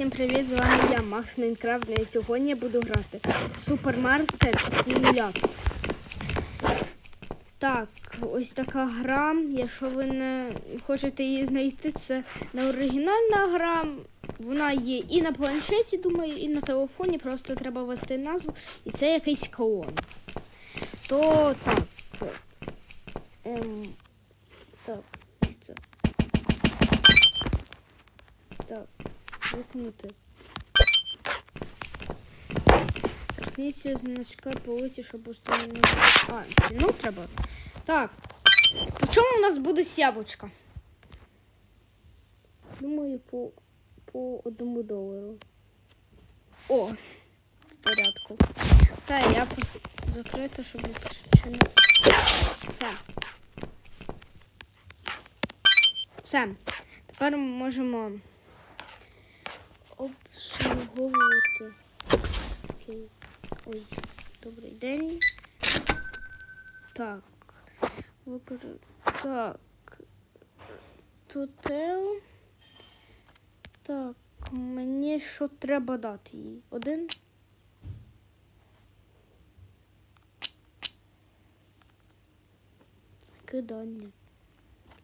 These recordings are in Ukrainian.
всім привіт! З вами я, Макс Майнкрафт, і сьогодні я буду грати в супермаркет симулятор. Так, ось така гра. Якщо ви не хочете її знайти, це не оригінальна гра. Вона є і на планшеті, думаю, і на телефоні. Просто треба ввести назву. І це якийсь клон. То так. Ем. Так, виконати. Торкніться значка полиці, щоб установити. А, ну треба. Так. По чому у нас буде яблучка? Думаю, по, по одному долару. О, в порядку. Все, я закрита, щоб не Все. Все. Тепер ми можемо обслуговувати. Окей. Ой, добрий день. Так. Викор... Так. Тотел. Так, мені що треба дати їй? Один. Кидання.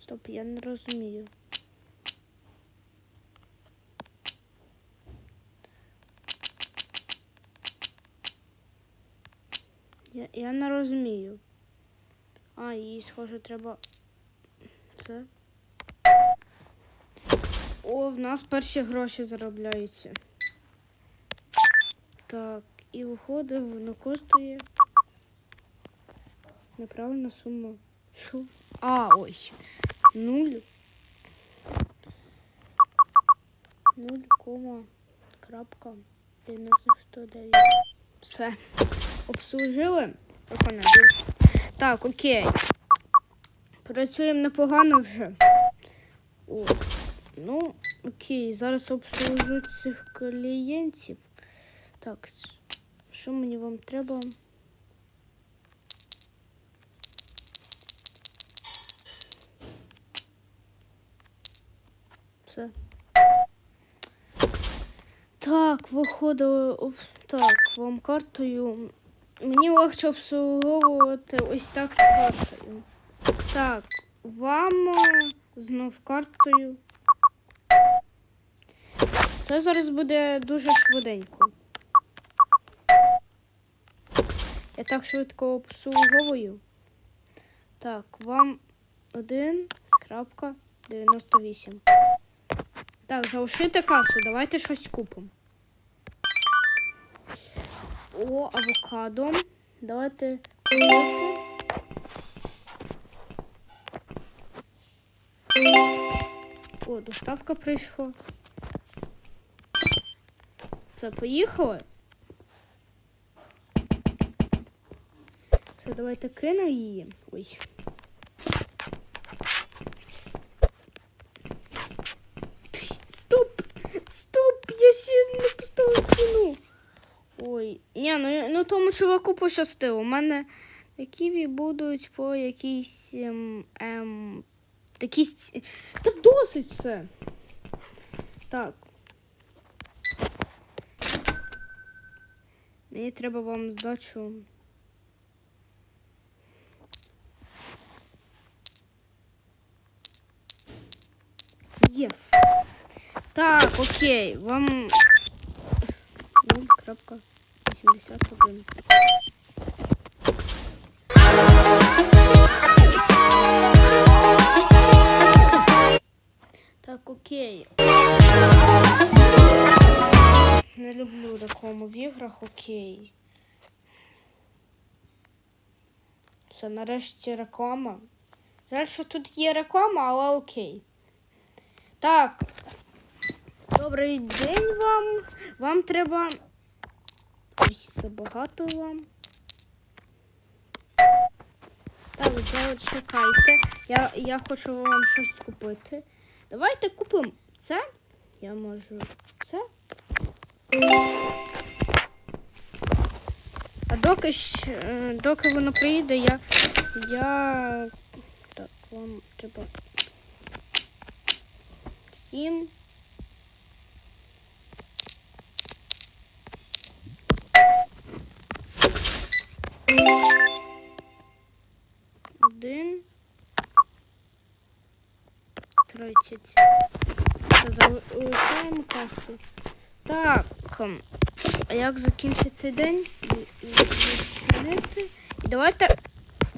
Стоп, я не розумію. Я, я не розумію. А, їй, схоже, треба. Це. О, в нас перші гроші заробляються. Так, і виходить, воно коштує. Неправильна сума. Що? А, ось. Нуль. Нуль кома. Крапка. 99. Все. Обслужили. Так, окей. Працюємо непогано вже. О, ну, окей, зараз обслужу цих клієнтів. Так, що мені вам треба? Все. Так, виходили. Так, вам картою. Мені легше обслуговувати ось так картою. Так, вам е, знов картою. Це зараз буде дуже швиденько. Я так швидко обслуговую. Так, вам 1.98. Так, залишити касу, давайте щось купимо. О, авокадо. Давайте купити. О, доставка прийшла. Це, поїхали? Це, давайте кинемо її. Ой. Стоп! Стоп! Я ще не поставила ціну. Ой, ні, ну, ну тому чуваку пощастило. У мене такі будуть по якійсь ем, ем, ці- Та досить все. Так. Мені треба вам здачу. Єс. Так, окей, вам 0.81. Так, окей. Не люблю рекламу в іграх, окей. Все, нарешті реклама. Жаль, що тут є реклама, але окей. Так. Добрий день вам. Вам треба. Забагато вам. Так, зараз чекайте. Я, я хочу вам щось купити. Давайте купимо це. Я можу це. А доки, е, доки воно приїде, я. Я. Так, вам треба. Сім. Один. Тридцять. Залишаємо касу. Так. А як закінчити день? І- і і, І давайте.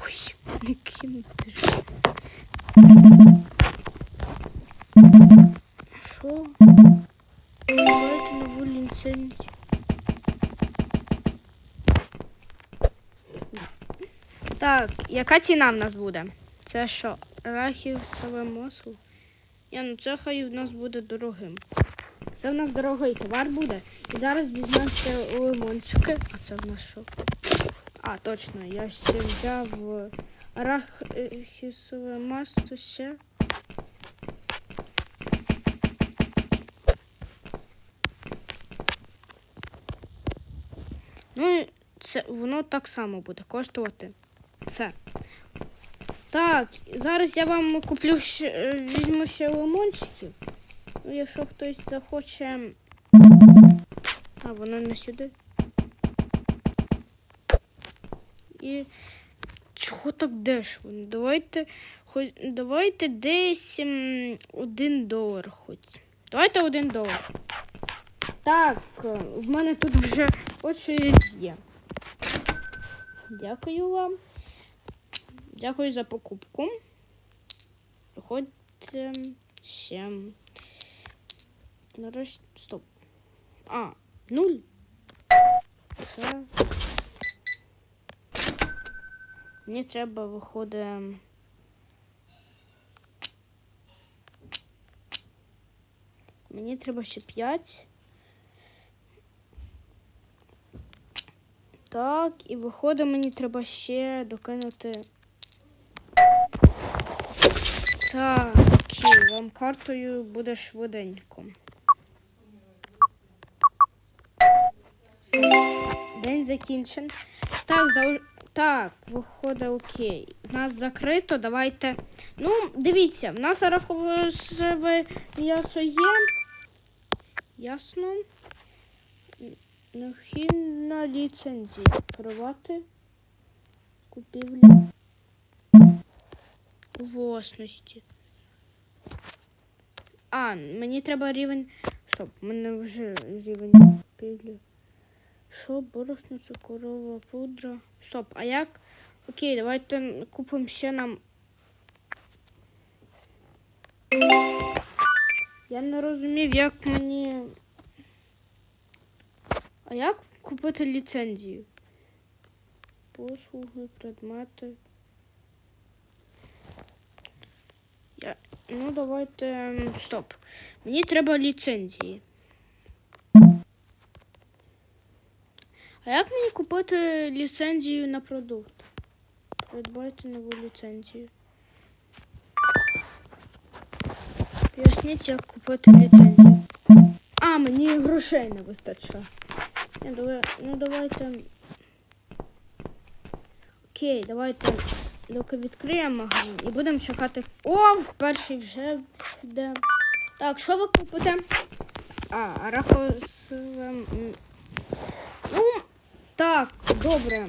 Ой, не кинути ж. Так, яка ціна в нас буде? Це що? Арахісове масло? Ні, ну це хай в нас буде дорогим. Це в нас дорогий товар буде. І зараз візьмемо ще лимончики. А це в нас що? А, точно, я ще взяв арахісове масло ще. Ну, це воно так само буде коштувати. Все. Так, зараз я вам куплю ще, е, візьму ще лимончиків. Ну, якщо хтось захоче. А, воно не сюди. І чого так дешево? Давайте хоч давайте десь один долар хоч. Давайте один долар. Так, е, в мене тут вже очередь є. Дякую вам. Дякую за покупку. Приходьте ще. Нарешті. Стоп. А, нуль. Все. Мені треба виходить. Мені треба ще 5. Так, і виходить, мені треба ще докинути. Так, вам картою буде швиденько. День закінчен. Так, зау... так, виходить окей. Нас закрито, давайте. Ну, дивіться, в нас рахове м'ясо є. Ясно. Необхідна ліцензія. Керувати купівлю у власності. А, мені треба рівень. Стоп, у мене вже рівень купівлі. Що, борошно, цукорова пудра. Стоп, а як? Окей, давайте купимо ще нам. Я не розумів, як мені. А як купити ліцензію? Послуги, предмети. Я... Ну, давайте. Стоп. Мені треба ліцензії. А як мені купити ліцензію на продукт? Придбайте нову ліцензію. Поясніть, як купити ліцензію. А, мені грошей не вистачає. Ну давайте. Окей, давайте доки відкриємо і будемо чекати. О, в перший вже йде. Так, що ви купите? А, арахосове. Ну, так, добре.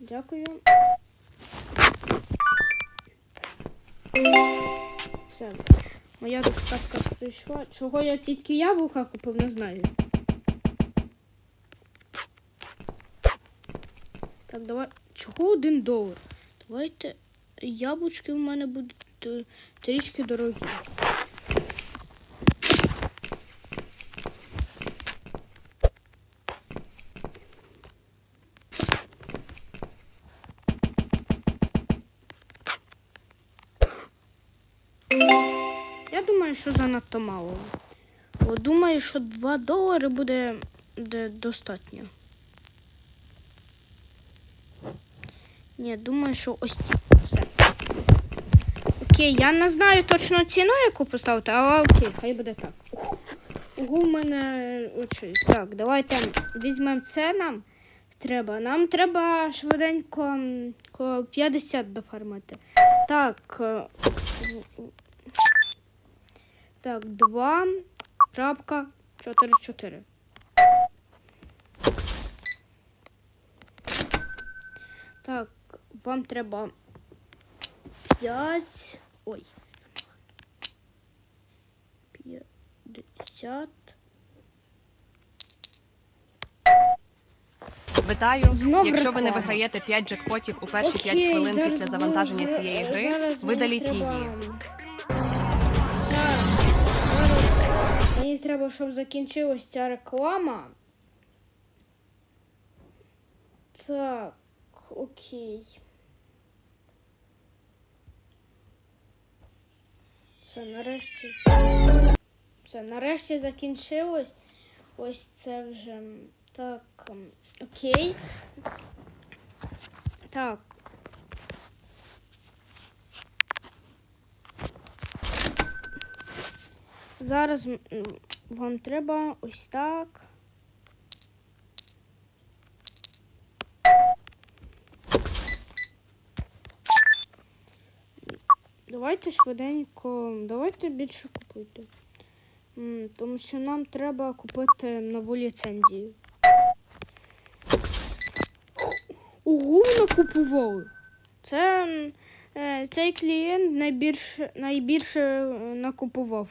Дякую. Все. Моя доставка прийшла. Чого я тільки яблука купив, не знаю. Так, давай. Чого один долар? Давайте яблучки в мене будуть е, трішки дорогі. Я думаю, що занадто мало. Думаю, що 2 долари буде, буде достатньо. Ні, думаю, що ось ці. Все. Окей, я не знаю точно ціну, яку поставити, але окей, хай буде так. Ого, в мене очі. Так, давайте візьмемо це нам. Треба. Нам треба швиденько 50 дофармити. Так. е, Так, 2. Крапка 4 4. Так, вам треба 5. Ой. 50. Вітаю! Знов Якщо ви не реклама. виграєте 5 джекпотів у перші 5 Окей, хвилин зараз після завантаження цієї гри, зараз мені видаліть треба- її. Зараз мені треба, щоб закінчилась ця реклама. Так, окей. Все, нарешті. Все, нарешті закінчилось. Ось це вже. Так, окей. Так. Зараз вам треба ось так. Давайте швиденько, давайте більше купуйте. Тому що нам треба купити нову ліцензію. Ого, ви накупували. Це е, цей клієнт найбільше, найбільше накупував.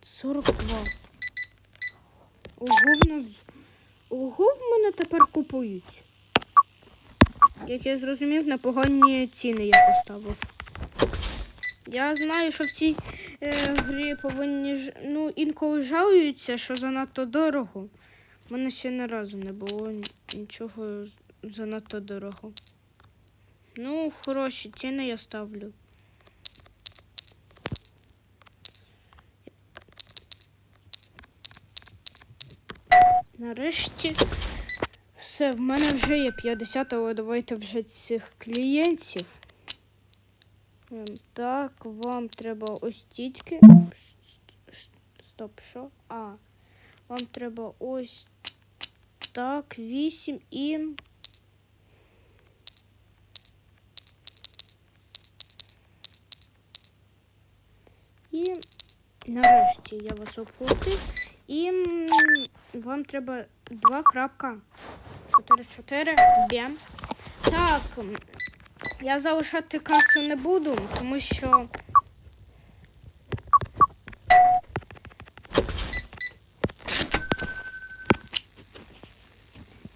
Сорок два. Ого, в нас. Ого, в мене тепер купують. Як я зрозумів, на погані ціни я поставив. Я знаю, що в цій е, грі повинні ну, інколи жалуються, що занадто дорого. У мене ще не разу не було нічого занадто дорого. Ну, хороші ціни я ставлю. Нарешті. Все, в мене вже є 50, але давайте вже цих клієнтів. Ем, Так, вам треба ось тільки. Стоп, що? А. Вам треба ось так, 8 і. І нарешті я вас оплатив. І вам треба 2 крапка 4-4 бєм. Так, я залишати касу не буду, тому що.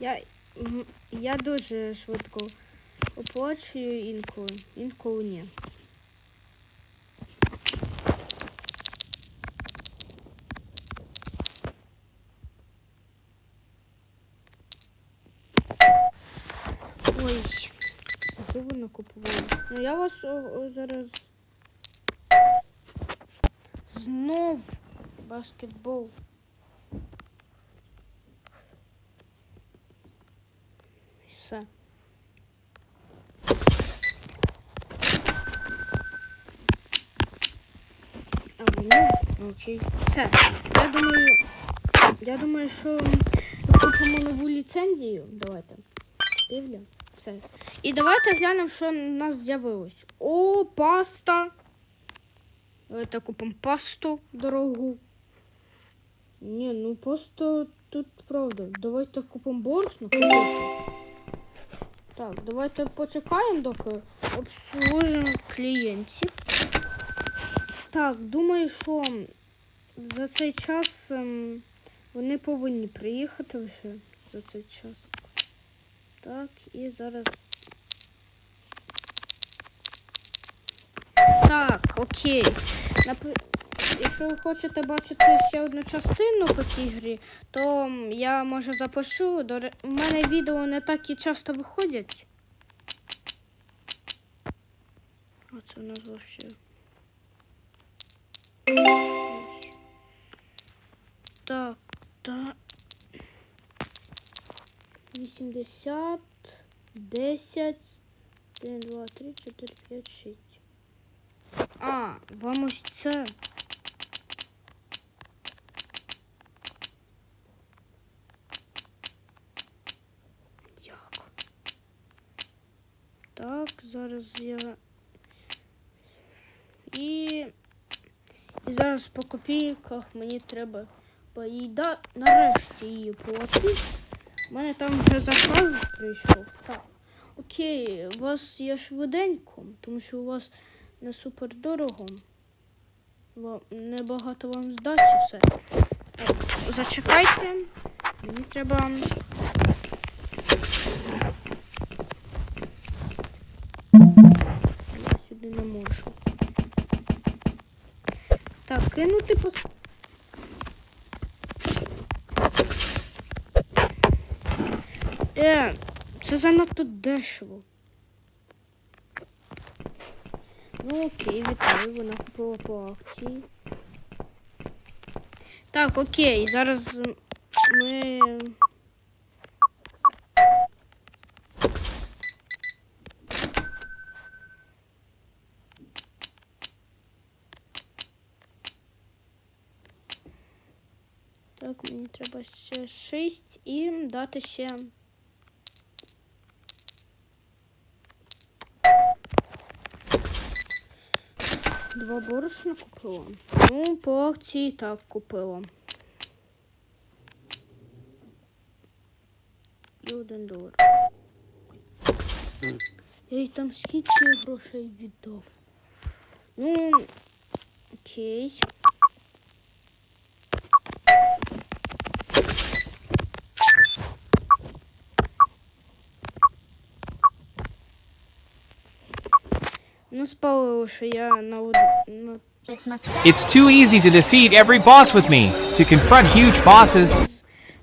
Я, я дуже швидко оплачую інколи, інколи ні. що ви накупували? Ну я вас о, о, зараз знов баскетбол. І Все. А вони? Окей. Все. Я думаю, я думаю, що купимо нову ліцензію. Давайте. Дивля. Все. І давайте глянемо, що в нас з'явилось. О, паста. Давайте купимо пасту дорогу. Ні, ну просто тут правда. Давайте купимо купити. Так, давайте почекаємо, доки обслужимо клієнтів. Так, думаю, що за цей час ем, вони повинні приїхати вже за цей час. Так, і зараз. Так, окей. Напри... Якщо ви хочете бачити ще одну частину по цій грі, то я може запишу. До... У мене відео не так і часто виходять. Оце у нас вообще. Так, так. 80, 10, 1, 2, 3, 4, 5, 6. А, вам ось це. Як? Так, зараз я. І. І зараз по копійках мені треба Опа, і да, нарешті її платить. У мене там вже заказ прийшов. Так. Окей, у вас є швиденько, тому що у вас не супер дорого. Небагато вам здачі все. Зачекайте. Мені треба. Я сюди не можу. Так, кинути пос... Е, це занадто дешево. Ну окей, вітаю, вона купила по акції. Так, окей, зараз ми. Так, мені треба ще 6 і дати ще. Борошна купила. Ну, по акції так купила. І один долар. Я їй там скільки грошей віддав. Ну, окей. Ну, спалило, що я на, од... на It's too easy to defeat every boss with me. To confront huge bosses,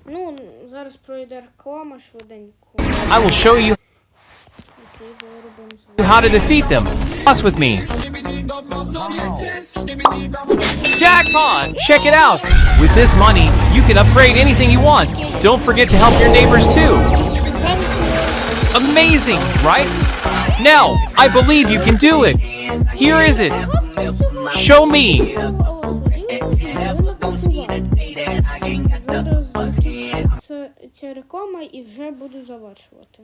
Ну, зараз пройде реклама швиденько. I will show you Окей, виробимо звук. how to defeat them. Boss with me. Jackpot! Check it out! With this money, you can upgrade anything you want. Don't forget to help your neighbors too. Amazing, right? Now, I believe you can do it. Here is it. Show me. Закінчиться ця реклама і вже буду завершувати.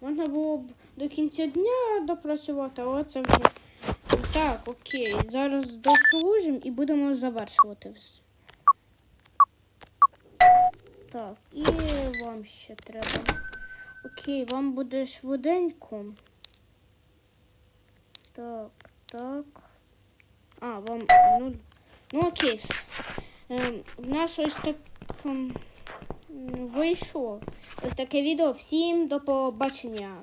Можна було б до кінця дня допрацювати, але це вже. Так, окей. Зараз дослужимо і будемо завершувати все. Так, і вам ще треба. Окей, вам буде швиденько. Так, так. А, вам. Ну, ну окей. Ем, в нас ось так ем, вийшло. Ось таке відео. Всім до побачення.